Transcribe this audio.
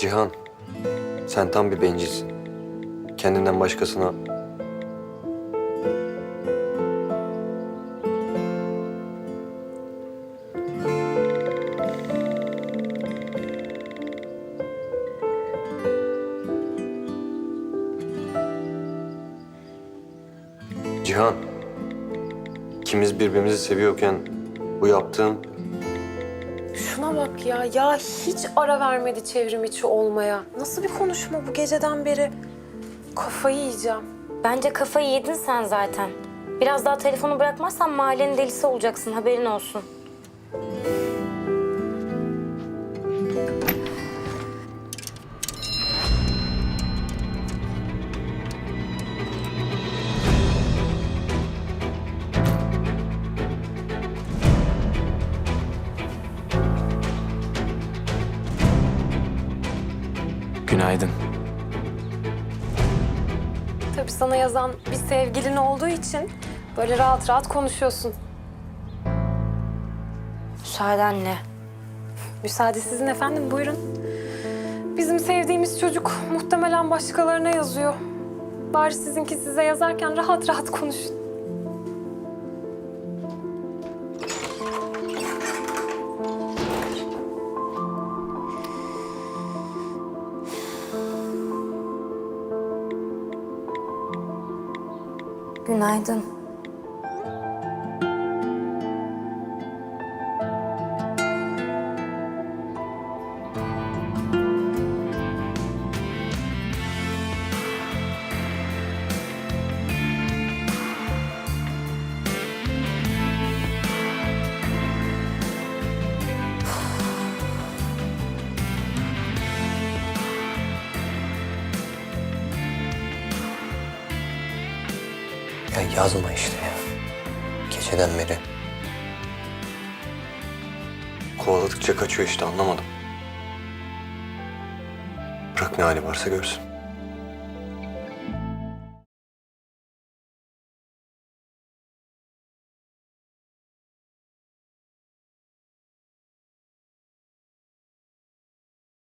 Cihan, sen tam bir bencilsin. Kendinden başkasına Cihan, ikimiz birbirimizi seviyorken bu yaptığın Şuna bak ya. Ya hiç ara vermedi çevrim içi olmaya. Nasıl bir konuşma bu geceden beri? Kafayı yiyeceğim. Bence kafayı yedin sen zaten. Biraz daha telefonu bırakmazsan mahallenin delisi olacaksın haberin olsun. Günaydın. Tabii sana yazan bir sevgilin olduğu için böyle rahat rahat konuşuyorsun. Müsaadenle. Müsaade sizin efendim buyurun. Bizim sevdiğimiz çocuk muhtemelen başkalarına yazıyor. Bari sizinki size yazarken rahat rahat konuşun. Günaydın. Ya yazma işte ya. Geceden beri. Kovaladıkça kaçıyor işte anlamadım. Bırak ne hali varsa görsün.